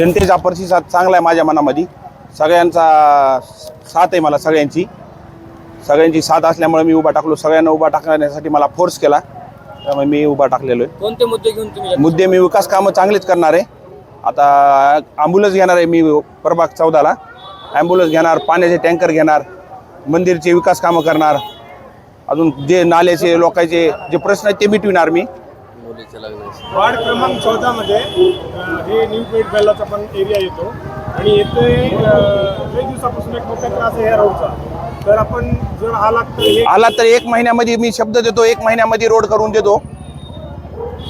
जनतेचा प्रतिसाद चांगला आहे माझ्या मनामध्ये. सगळ्यांचा साथ आहे मला सगळ्यांची. सगळ्यांची साथ असल्यामुळे मी उभा टाकलो. सगळ्यांना उभा टाकण्यासाठी मला फोर्स केला. त्यामुळे मी उभा टाकलेलो आहे. कोणते मुद्दे घेऊन तुम्ही मुद्दे मी विकास कामं चांगलीच करणार आहे. आता ॲम्ब्युलन्स घेणार आहे मी प्रभाग चौदाला. ॲम्ब्युलन्स घेणार पाण्याचे टँकर घेणार मंदिरचे विकास कामं करणार. अजून जे नाल्याचे लोकांचे जे प्रश्न आहेत ते मिटविणार मी. वार्ड क्रमांक चौदा मध्ये अं, हे न्यू पेठ बेल्लाचा पण एरिया येतो. आणि येथे अं, लई दिवसापासून एक मोठा त्रास आहे ह्या रोडचा. तर आपण जर आलात तर हे आला तर एक महिन्यामध्ये मी शब्द देतो एक महिन्यामध्ये रोड करून देतो.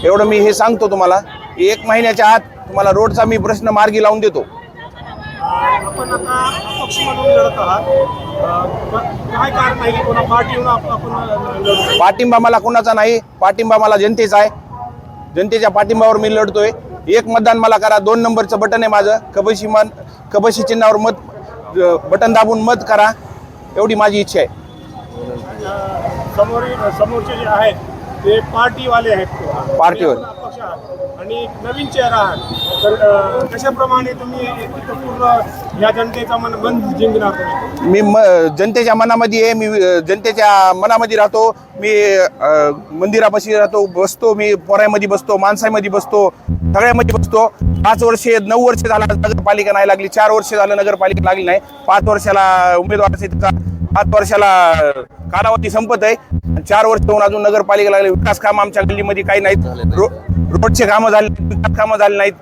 एवढं मी हे सांगतो तुम्हाला एक महिन्याच्या आत तुम्हाला रोडचा मी प्रश्न मार्गी लावून देतो. अं, आपण आता अपक्ष म्हणून लढत आहात. अं, क- काय कारण आहे की कोणा पार्टी येऊन आप- आपण अं, लढतो पाठिंबा मला कोणाचा नाही पाठिंबा मला जनतेचा आहे. जनतेच्या पाठिंबावर मी लढतोय. एक मतदान मला करा. दोन नंबरचं बटन आहे माझं. कबशी मन कबशी चिन्हावर मत बटन दाबून मत करा. एवढी माझी इच्छा आहे. समोर समोरचे जे आहेत ते पार्टीवाले आहेत पार्टीवर. अपक्ष आहात. आणि नवीन चेहरा आहात तर कशाप्रमाणे तुम्ही पूर्ण या जनतेचा मन मन जिंकणार मी म जनतेच्या मनामध्ये आहे मी जनतेच्या मनामध्ये राहतो. मी मंदिरापाशी राहतो बसतो मी पोऱ्यामध्ये बसतो माणसामध्ये बसतो सगळ्यामध्ये बसतो. पाच वर्षे नऊ वर्ष झाला नगरपालिका नाही लागली. चार वर्ष झालं नगरपालिका लागली नाही. पाच वर्षाला उमेदवार पाच वर्षाला कालावधी संपत आहे. चार वर्ष होऊन अजून नगरपालिका लागले. विकास काम आमच्या गल्लीमध्ये काही नाहीत. रो रोडचे कामं झाले विकास कामं झाले नाहीत.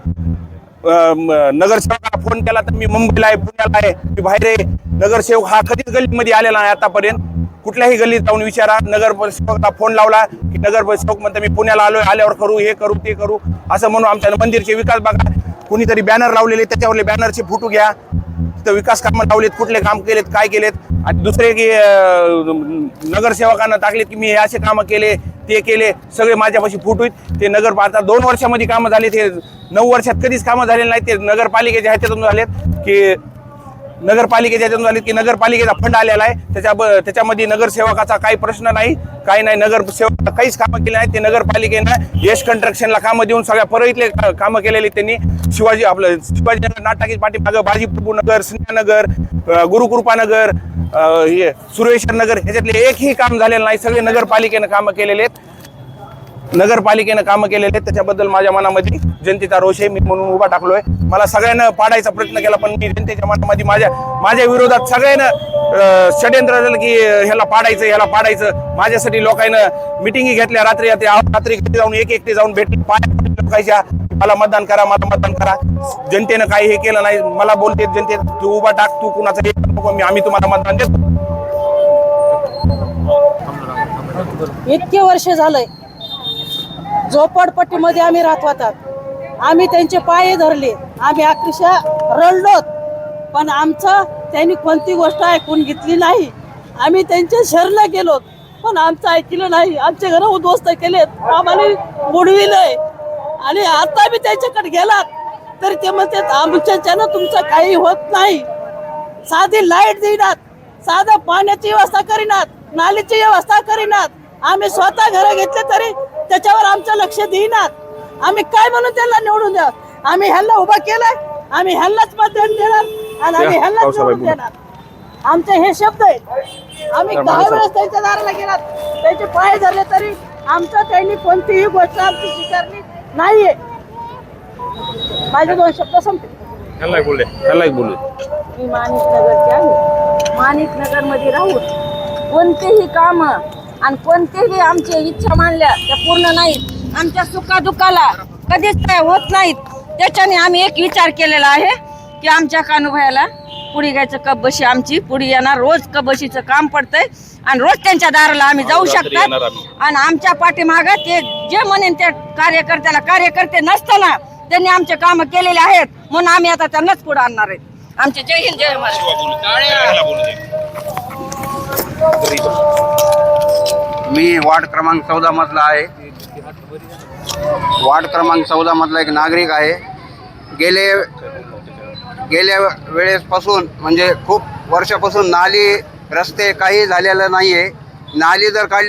अ, नगरसेवकाला फोन केला तर मी मुंबईला आहे पुण्याला आहे. मी बाहेर आहे. नगरसेवक हा कधीच गल्लीमध्ये आलेला नाही आतापर्यंत. कुठल्याही गल्लीत जाऊन विचारा. नगर नगरसेवकाला फोन लावला की नगर नगरसेवक म्हणते मी पुण्याला आलोय. आल्यावर करू हे करू ते करू. असं म्हणून आमच्या मंदिरचे विकास बघा. कुणीतरी बॅनर लावलेले त्याच्यावरले बॅनरचे फोटो घ्या. तिथं विकास कामं लावलेत कुठले काम केलेत काय केलेत. आणि दुसरे की नगरसेवकांना टाकलेत की मी हे असे कामं केले ते केले सगळे माझ्यापाशी फूट होईल ते नगर आता दोन वर्षामध्ये कामं झाले ते नऊ वर्षात कधीच कामं झालेली नाही ते नगरपालिकेच्या ह्याच्यातून झालेत. की नगरपालिकेच्या ह्याच्यातून झाली की नगरपालिकेचा फंड आलेला आहे. त्याच्या त्याच्यामध्ये नगरसेवकाचा काही प्रश्न नाही काही नाही. नगरसेवक काहीच कामं केली नाहीत. ते नगरपालिकेनं यश कंस्ट्रक्शनला कामं देऊन सगळ्या परळीतले का- कामं केलेली त्यांनी. शिवाजी आपलं शिवाजीनगर नाटाकी पाठीमागं बाजीप्रभू नगर सिंहनगर गुरुकृपानगर हे सुरेश्वर नगर ह्याच्यातले एकही काम झालेलं नाही. सगळे नगरपालिकेनं कामं केलेले आहेत. नगरपालिकेनं कामं केलेले आहेत त्याच्याबद्दल माझ्या मनामध्ये जनतेचा रोष आहे मी म्हणून उभा टाकलोय. मला सगळ्यांना पाडायचा प्रयत्न केला पण मी जनतेच्या मनामध्ये माझ्या माझ्या विरोधात सगळ्यांना षड्यंत्र षडयंत्र झालं की ह्याला पाडायचं ह्याला पाडायचं. माझ्यासाठी लोकांना मिटिंगी घेतल्या रात्री रात्री जाऊन एक एकटे जाऊन भेटले. पाया लोकांच्या. मला मतदान करा मला मतदान करा. जनतेनं काही हे केलं नाही. मला बोलते जनते तू उभा टाक तू कुणाचा हे नको मी आम्ही तुम्हाला मतदान देतो. इतके वर्ष झालंय. झोपडपट्टीमध्ये आम्ही राहत होतात. आम्ही त्यांचे पाय धरले. आम्ही अक्षरशः रडलोत. पण आमचं त्यांनी कोणती गोष्ट ऐकून घेतली नाही. आम्ही त्यांच्या शरणला गेलो पण आमचं ऐकलं नाही. आमचे घर उद्ध्वस्त केलेत. आम्हाला बुडविलंय आणि आता बी त्यांच्याकडे गेलात. तर ते म्हणतात आमच्याच्यानं तुमचं काही होत नाही. साधी लाइट देईनात. साधं पाण्याची व्यवस्था करीनात. नालीची व्यवस्था करीनात. आम्ही स्वतः घर घेतले तरी त्याच्यावर आमचं लक्ष देईनात. आम्ही काय म्हणून त्यांना निवडून द्या आम्ही ह्यांना उभा केलाय आम्ही ह्यांनाच मतदान देणार आणि आम्ही ह्यांनाच निवडून. देणार. आमचे हे शब्द आहेत. आम्ही दहा वेळेस त्यांच्या दाराला गेलात. त्यांचे पाय धरले तरी आमचं त्यांनी कोणतीही गोष्ट आमची स्वीकारली नाहीये. माझे दोन शब्द संपले. ह्याला बोलले. ह्याला बोलू मी माणिक नगरची आहे. माणिक नगरमध्ये राहून कोणतेही काम आणि कोणतेही आमच्या इच्छा मानल्या त्या पूर्ण नाहीत. आमच्या सुखादुखाला कधीच काय होत नाहीत. त्याच्याने आम्ही एक विचार केलेला आहे की आमच्या कानुभायाला पुढे घ्यायचं कबशी आमची. पुढे येणार रोज कबशीचं काम पडतंय आणि रोज त्यांच्या दाराला आम्ही जाऊ शकतात. आणि आमच्या पाठीमागं ते जे म्हणेन त्या कार्यकर्त्याला कार्यकर्ते नसताना त्यांनी आमचे काम केलेले आहेत. म्हणून आम्ही आता त्यांनाच पुढे आणणार आहेत आमचे जय हिंद जय महाराष्ट्र. मी वार्ड क्रमांक चौदा मधला आहे. वार्ड क्रमांक चौदा मधला एक नागरिक आहे. गेले गेल्या वेळेसपासून म्हणजे खूप वर्षापासून नाली रस्ते काही झालेलं नाही आहे नाली जर काढली